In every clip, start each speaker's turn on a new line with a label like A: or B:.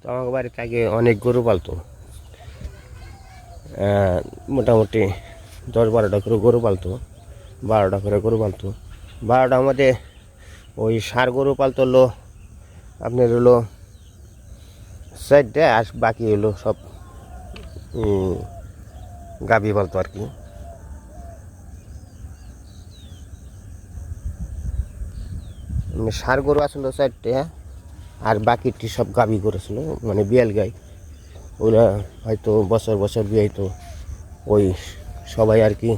A: তো আমার বাড়িতে আগে অনেক গরু পালতো। মোটামুটি দশ বারোটা করে গরু পালতো, বারোটা করে গরু পালতো। বারোটা মধ্যে ওই সার গরু পালতো হলো, আপনার হলো চারটে আর বাকি হলো সব গাভী পালতো আর কি। সার গরু আসলো চারটে। আর বাকিটি সব গাবি করেছিল মানে বিয়াল গাই। ওরা হয়তো বছর বছর বিয়াইতো, ওই সবাই আর কি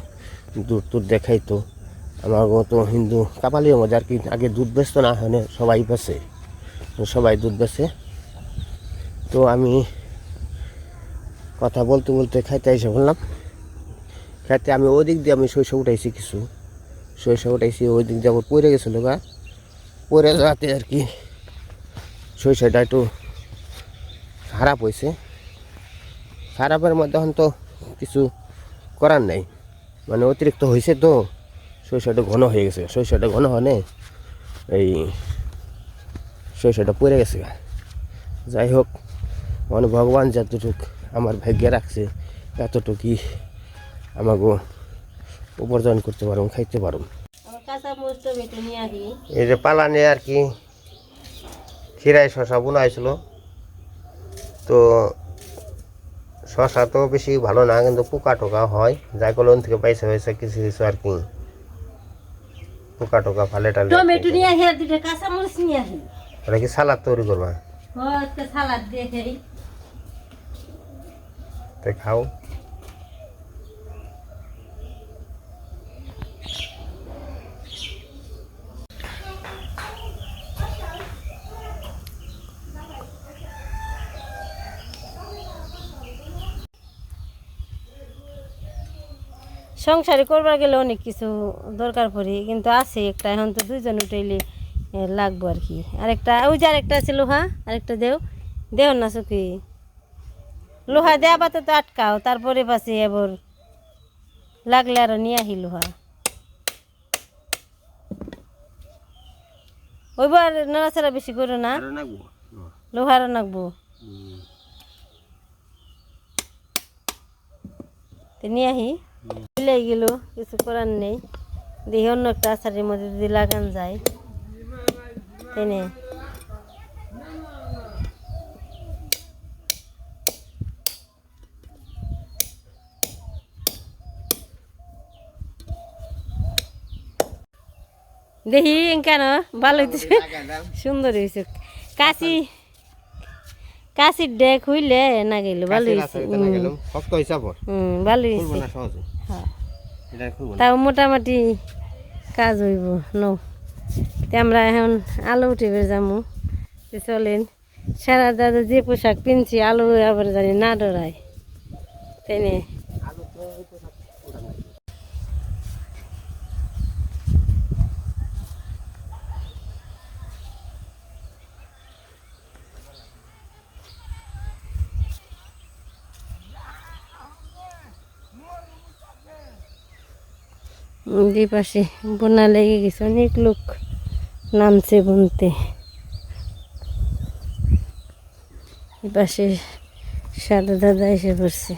A: দূর টুধ দেখাইতো। আমার মতো হিন্দু কাপালিও মধ্যে আর কি আগে দুধ বেচতো না মানে সবাই বেচে, সবাই দুধ বেচে। তো আমি কথা বলতে বলতে খাইতে এসে বললাম, খাইতে আমি ওই দিক দিয়ে আমি শৈশব উঠাইছি কিছু। শৈশব উঠাইছি, ওই দিক দিয়ে আবার পড়ে গেছিল গা। পরে যাতে আর কি শৈশবটা একটু খারাপ হয়েছে। খারাপের মধ্যে এখন তো কিছু করার নাই। মানে অতিরিক্ত হয়েছে তো শৈশবটা ঘন হয়ে গেছে। শৈশবটা ঘন হনে এই শৈশবটা পড়ে গেছে। যাই হোক মানে ভগবান যতটুক আমার ভাগ্যে রাখছে এতটুকুই আমাকে উপার্জন করতে পারুম খাইতে
B: নিয়ে
A: এই যে পালানে আর কি খিরাই শশা বোনা হয়েছিল তো শশা তো বেশি ভালো না কিন্তু পোকা টোকা হয়। যাই কলন থেকে পাইছে হয়েছে কিছু কিছু আর কি। পোকা টোকা ফালে টালে।
B: টমেটো নিয়ে আসি আর দুটো কাঁচা মরিচ নিয়ে আসি
A: ওটা কি সালাদ তৈরি করবা?
B: সালাদ দিয়ে খাই
A: তাই খাও।
B: সংসারে করবার গেলে অনেক কিছু দরকার পড়ে কিন্তু আছে একটা এখন তো দুইজন উঠাইলে লাগবো আর কি। আরেকটা ওই যে আরেকটা আছে লোহা আরেকটা দেও। দেও না চুকি লোহা দেওয়া বাতে তো আটকাও তারপরে পাশে এবার লাগলে আরও নিয়ে আহি লোহা। ওইবার নাড়াচাড়া বেশি করো না। লোহারও নাকবো? নিয়ে আহি মিলে গেল কিছু করার নেই। দেখি অন্য একটা আচারের মধ্যে যদি লাগান যায়। তাই না দেখি কেন? ভালো হইতেছে। সুন্দর হয়েছে কাশি। কাশির ডেক হইলে না গেল ভালো হয়েছে ভালো হয়েছে
A: না সহজে
B: হ্যাঁ
A: এটা খুলবো না
B: তাও মোটামুটি কাজ হইব ন আমরা এখন আলু উঠে যাব তো চলেন, সারা দাদা যে পোশাক পিনছি, আলু আবার জানি না ডরায়। তাই যে পাশে বোনা লেগে গেছে। অনেক লোক নামছে বুনতে। এই পাশে সাদা দাদা এসে পড়ছে।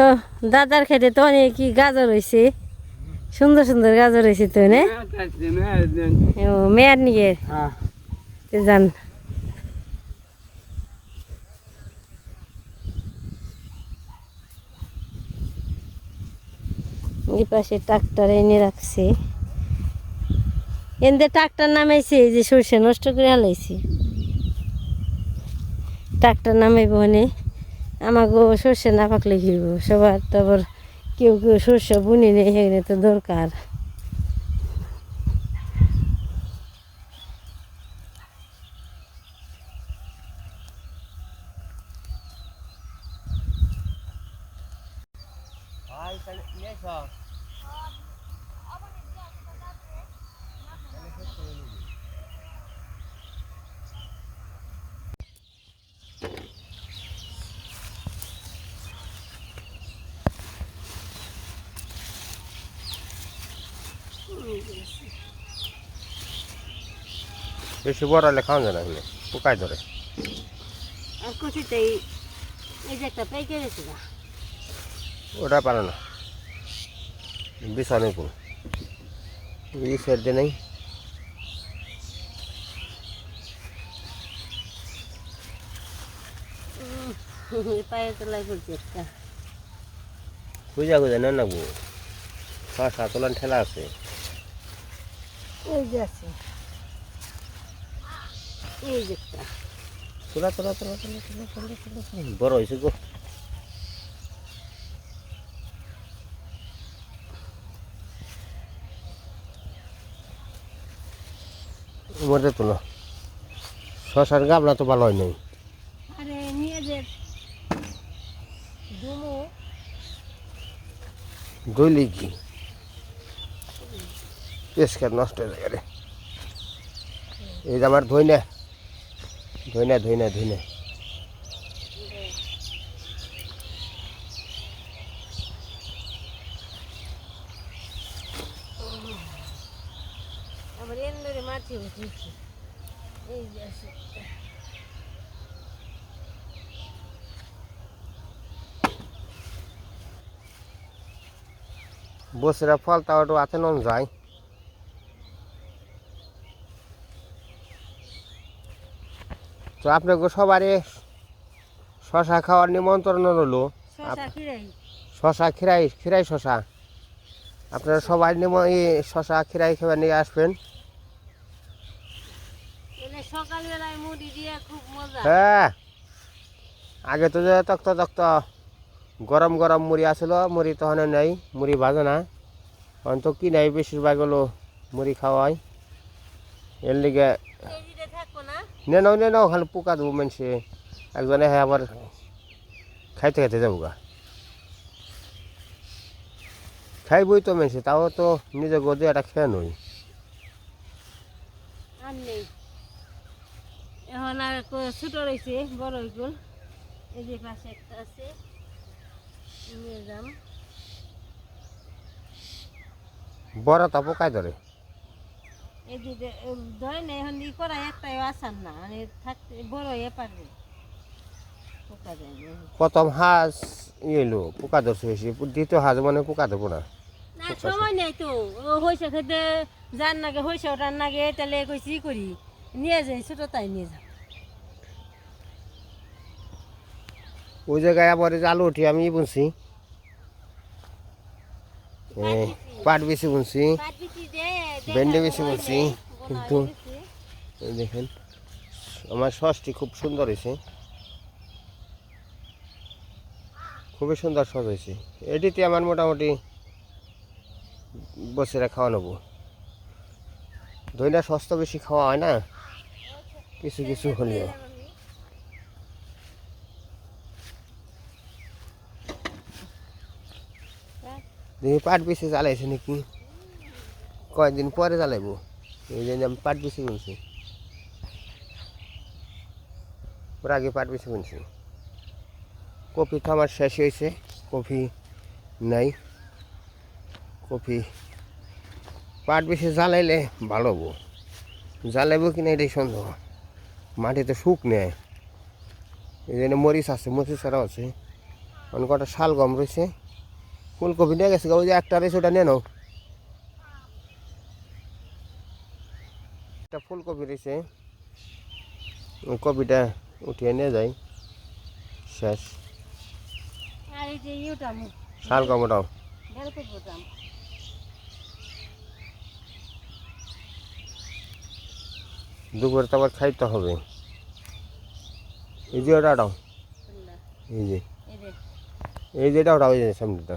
B: ও দাদার খেতে তো অনেক কি গাজর হয়েছে সুন্দর সুন্দর গাজর হয়েছে তো না? ও মেয়ার নিয়ে? তো যান। এই পাশে ট্রাক্টর এনে রাখছে। এনতে ট্রাক্টর নামাইছে, এই যে সর্ষে নষ্ট করে হালাইছি ট্রাক্টর নামাইব মানে আমাকে সর্ষে না পাকলে ঘিরব সবার তারপর কেউ কেউ সর্ষে বুনি নেই সেখানে তো দরকার।
A: বেশি বড় হলে খাওয়া যায় না এখানে পোকায় ধরে।
B: আর কচিতে এই এই যে একটা পাইকে গেছে না
A: ওটা পারে না। বিছানে কোন এই সাইড দিয়ে নেই
B: পায়ের তলায় পড়ছে একটা।
A: খুঁজা খুঁজা নেন না গো। ছয় সাত ওলান ঠেলা আছে।
B: এই যে আছে। এই যে
A: তোলা তোলা তোলা তোলা তোলা তোলা তোলা বড় হয়েছে গো। মরে তোলো শশার গাবলা তো ভালো হয় নাই।
B: আরে নিয়ে যে
A: পেশ খেয়ে নষ্ট হয়ে যায় এই যে আমার
B: ধইনা ধইনা ধইনা ধইনা
A: বসেরা ফল তাওয়াটু আছে নন যায় তো আপনাকে সবারই শশা খাওয়ার নিমন্ত্রণ হলো
B: শশা খিরাই।
A: খিরাই শশা। আপনারা সবাই নিম এই শশা খিরাই খাবার নিয়ে আসবেন। হ্যাঁ। আগে তো যে তক্ত তক্ত গরম গরম মুড়ি আসলো মুড়ি তখন নেই মুড়ি ভাজে না। তখন তো কি নাই বেশিরভাগ হলো মুড়ি খাওয়াই এর লিগে
B: কেজিতে থাকব না
A: নে নাও নে নাও খালি পোকা দেবো মানুষে একজনে হ্যাঁ আবার খাইতে খাইতে যাব গা খাইবই তো মানুষে তাও তো নিজে গদে একটা খেয়ে নই
B: আর নেই। এখন আর ছোট রয়েছে বড় হইগুল এই যে পাশে একটা আছে নিয়ে যাম।
A: বড় তা পোকায় ধরে
B: এই যে যে- এ ধরে না এখন ই করা একটাই আসান না মানে থাকতে বড় হয়ে পারবে। পোকা যায়।
A: প্রথম হাঁস এলো পোকা ধরছে বেশি দ্বিতীয় হাঁস মানে পোকা দেবো না।
B: সময় নেই তো। হয়েছে খেতে যার নাগে হয়েছে ওটার নাগে তাহলে কইছি করি। নিয়ে যাই ছোট তাই নিয়ে যাও।
A: ওই জায়গায় আবার আলু উঠি আমি বুনছি। পাট বেশি বুনছি। ভেন্ডি বেশি বলছি, কিন্তু- দেখেন আমার সসটি খুব সুন্দর হয়েছে। খুবই সুন্দর সস হয়েছে। এটিতে আমার মোটামুটি বসেরা খাওয়া নেব। দইটা সস তো বেশি খাওয়া হয় না কিছু কিছু হলেও। দেখি পাট বেশি চালাইছে নাকি? কয়েকদিন পরে চালাইবো। এই জন্য আমি পাট বেশি কিনছি ওর আগে পাট বেশি কিনছি কপি তো আমার শেষ হয়েছে কফি নাই। কফি পাট বেশি জ্বালাইলে ভালো হব। জ্বালাইবো কি কিনা এটাই সন্দেহ। মাটিতে শুক নেয় এই জন্য মরিচ আছে, মরিচ ছাড়াও আছে। অনেক কটা শাল গম রয়েছে। ফুলকপি নিয়ে গেছে ওই যে একটা রয়েছে, ওটা নিয়ে নাও। একটা ফুলকপি রয়েছে ওই কপিটা উঠিয়ে নিয়ে যাই। শেষ।
B: আর এই যে ইউটাম
A: শাল গম ওটাও
B: বেলকুট বোতাম
A: দুপুরে তো আবার খাইতে হবে। এই যে ওটা ওটাও। এই যে।
B: এই যে।
A: এই যে এটা ওটাও এই যে সামনেটা।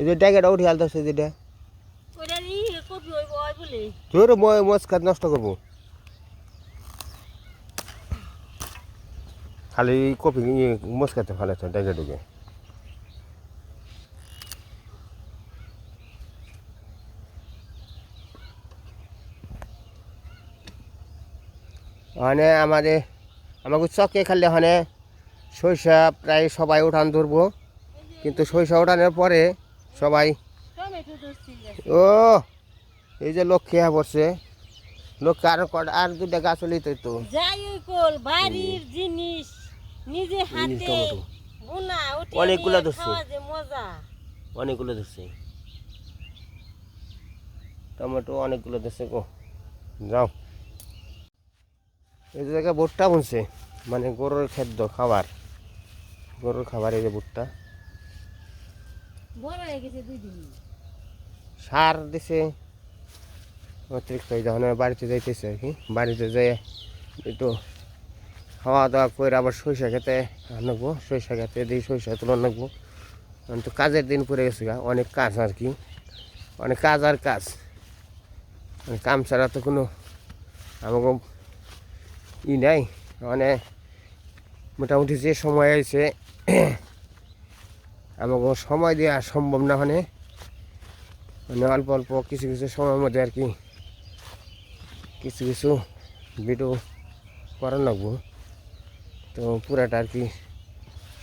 A: এই যে ড্যাগেটা উঠে আলতে যেটা
B: হয় বলে।
A: তোর মজ খাত নষ্ট করব। খালি কপি মজ খাতে ফেলেছ ডেকে ডুকে মানে আমাদের আমাকে চকে খালি ওখানে সরিষা প্রায় সবাই উঠান ধরবো। কিন্তু সরিষা উঠানোর পরে সবাই। ও এই যে লক্ষ্মী হ্যাঁ পড়ছে। লক্ষ্মী আর আর দুটা গাছ হলেই তো তো
B: বাড়ির জিনিস নিজে হাতে উঠে
A: ধরছে। অনেকগুলো ধরছে। টমেটো অনেকগুলো ধরছে গো। যাও। এই যে জায়গায় ভুট্টা বুনছে। মানে গরুর খাদ্য খাবার। গরুর খাবার এই যে ভুট্টা। সার দিছে। অতিরিক্ত এই যখন বাড়িতে যাইতেছে আর কি। বাড়িতে যেয়ে একটু খাওয়া দাওয়া করে আবার সরিষা খেতে আনব। সরিষা খেতে দিয়ে সরিষা তুলে আনব। তো কাজের দিন পড়ে গেছে গা, অনেক কাজ আর কি। অনেক কাজ আর কাজ। মানে কাম ছাড়া তো কোনো আমাকে ই নাই। মানে মোটামুটি যে সময় আছে আমাকে সময় দেওয়া সম্ভব না মানে মানে অল্প অল্প কিছু কিছু সময়ের মধ্যে আর কি কিছু কিছু ভিডিও করা লাগবো। তো পুরাটা আর কি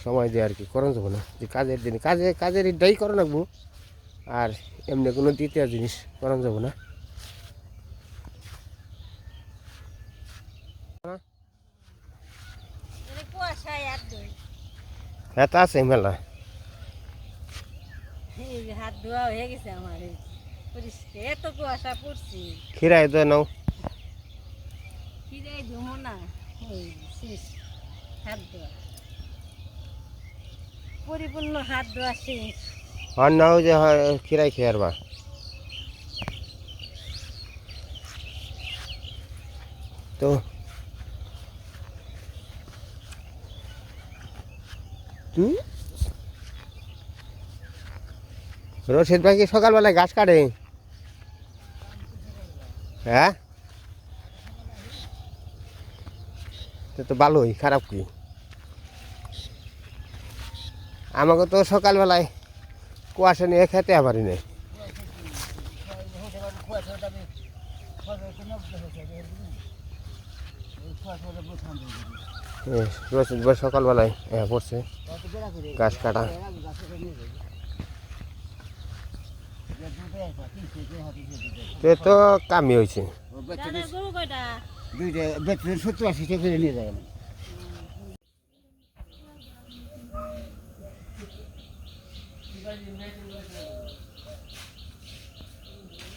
A: সময় দিয়ে আর কি করা যাব না। যে কাজের দিন কাজে কাজের এটাই করা লাগবো। আর এমনি কোনো দ্বিতীয় জিনিস করা যাব না।
B: দই
A: হ্যাঁ তা আছে মেলা।
B: হাত ধোয়া হয়ে গেছে আমার। পরিষ্কার এত কুয়াশা পড়ছে।
A: খিরাই তো নাও।
B: ধুমো না। শেষ হাত ধোয়া। পরিপূর্ণ হাত ধোয়া শেষ।
A: আর নাও যে খিরাই খেয়ে আর বা তো তুই রশিদ ভাই কি সকালবেলায় ঘাস কাটে? হ্যাঁ? তো ভালোই, খারাপ কি? আমাকে তো সকালবেলায় কুয়াশা নিয়ে খেতে পারি না রসিদ ভাই সকালবেলায় হ্যাঁ পড়ছে গাছ কাটা। তো তো কামি হয়েছে
C: দুইটা সত্তর আশি টাকা নিয়ে যায়